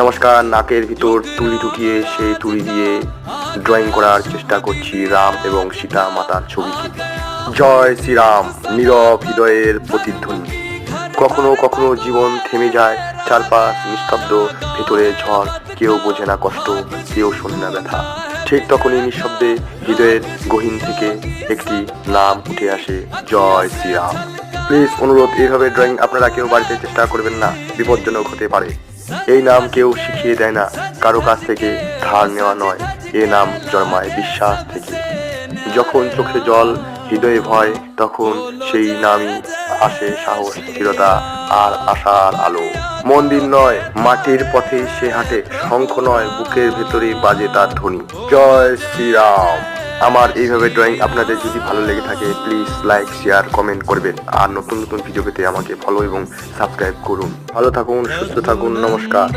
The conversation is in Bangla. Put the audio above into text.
নমস্কার, নাকের ভিতর তুলি ঢুকিয়ে, সেই তুলি দিয়ে ড্রয়িং করার চেষ্টা করছি রাম এবং সীতা মাতার ছবিকে জয় শ্রীরাম, নীরব হৃদয়ের প্রতিধ্বনি। কখনো কখনো জীবন থেমে যায়, চারপাশ নিস্তব্ধ, ভেতরে ঝড়, কেউ বোঝে না কষ্ট, কেউ শোনে না ব্যথা। ঠিক তখনই নিঃশব্দে হৃদয়ের গহীন থেকে একটি নাম উঠে আসে, জয় শ্রীরাম। প্লিজ, অনুরোধ এইভাবে ড্রয়িং আপনারা কেউ বাড়িতে চেষ্টা করবেন না, বিপজ্জনক হতে পারে। এই নাম কেউ শিখিয়ে দেয় না। কারও কাছ থেকে ধার নেওয়া নয়। এ নাম জন্মায় বিশ্বাস থেকে। যখন চোখে জল, হৃদয়ে ভয়, তখন সেই নামই আসে সাহস, স্থিরতা আর আশার আলো। মন্দির নয়, মাটির পথে সে হাঁটে। শঙ্খ নয়, বুকের ভেতরে বাজে তার ধ্বনি। জয় শ্রীরাম। আমার এইভাবে ড্রয়িং আপনাদের যদি ভালো লেগে থাকে প্লিজ লাইক শেয়ার কমেন্ট করবেন। আর নতুন নতুন ভিডিও পেতে আমাকে ফলো এবং সাবস্ক্রাইব করুন। ভালো থাকুন, সুস্থ থাকুন, নমস্কার।